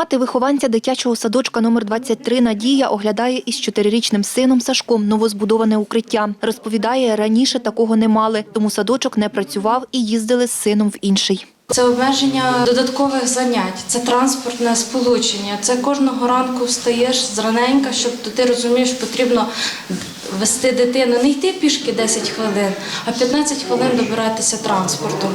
Мати вихованця дитячого садочка номер 23 Надія оглядає із чотирирічним сином Сашком новозбудоване укриття. Розповідає, раніше такого не мали, тому садочок не працював і їздили з сином в інший. Це обмеження додаткових занять, це транспортне сполучення. Це кожного ранку встаєш зраненька, щоб ти розумієш, потрібно вести дитину, не йти пішки 10 хвилин, а 15 хвилин добиратися транспортом.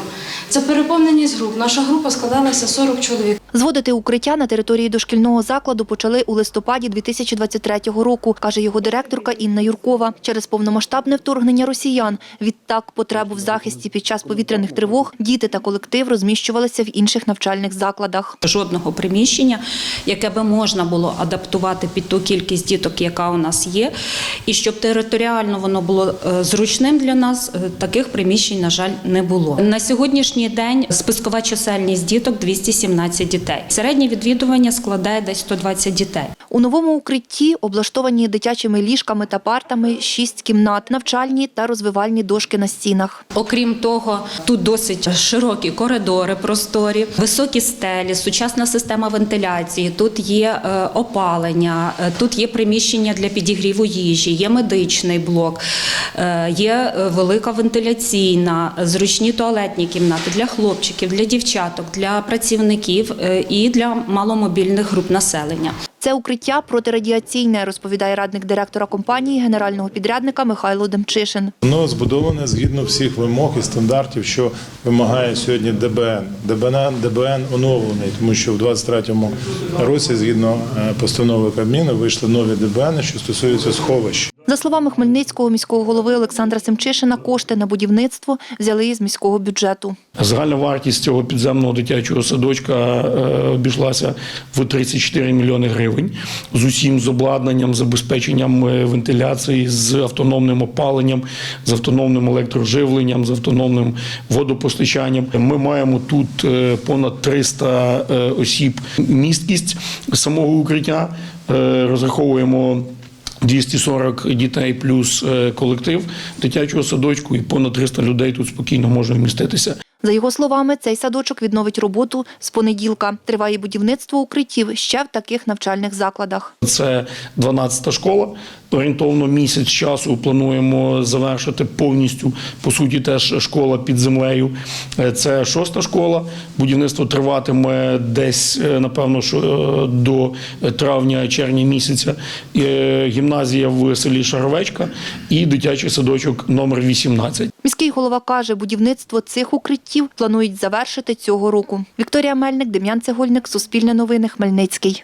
Це переповненість груп. Наша група складалася 40 чоловік. Зводити укриття на території дошкільного закладу почали у листопаді 2023 року, каже його директорка Інна Юркова. Через повномасштабне вторгнення росіян. Відтак потребу в захисті під час повітряних тривог діти та колектив розміщувалися в інших навчальних закладах. жодного приміщення, яке би можна було адаптувати під ту кількість діток, яка у нас є, і щоб територіально воно було е, зручним для нас, е, таких приміщень, на жаль, не було. На сьогоднішній день спискова чисельність діток 217 дітей. Середнє відвідування складає десь 120 дітей. У новому укритті облаштовані дитячими ліжками та партами шість кімнат, навчальні та розвивальні дошки на стінах. Окрім того, тут досить широкі коридори, просторі, високі стелі, сучасна система вентиляції. Тут є е, опалення, е, тут є приміщення для підігріву їжі, є медичний блок, е, є велика вентиляційна, зручні туалетні кімнати для хлопчиків, для дівчаток, для працівників і для маломобільних груп населення. Це укриття протирадіаційне, розповідає радник директора компанії генерального підрядника Михайло Демчишин. Воно збудоване згідно всіх вимог і стандартів, що вимагає сьогодні ДБН. ДБН, ДБН оновлений, тому що в 23-му році, згідно е, постанови Кабміну, вийшли нові ДБН, що стосуються сховищ. За словами Хмельницького міського голови Олександра Семчишина, кошти на будівництво взяли із міського бюджету. Загальна вартість цього підземного дитячого садочка е, обійшлася в 34 мільйони гривень з усім з обладнанням, забезпеченням е, вентиляції, з автономним опаленням, з автономним електроживленням, з автономним водопостачанням. Ми маємо тут е, понад 300 е, осіб місткість самого укриття. Розраховуємо 240 дітей плюс е, колектив дитячого садочку, і понад 300 людей тут спокійно може вміститися. За його словами, цей садочок відновить роботу з понеділка. Триває будівництво укриттів ще в таких навчальних закладах. Це 12-та школа. Орієнтовно місяць часу плануємо завершити повністю. По суті, теж школа під землею. Е, Це шоста школа. Будівництво триватиме десь, е, напевно, що е, до травня-червня місяця. Гімназія в селі Шаровечка і дитячий садочок номер 18. Міський голова каже, будівництво цих укриттів планують завершити цього року. Вікторія Мельник, Дем'ян Цегольник, Суспільне новини, Хмельницький.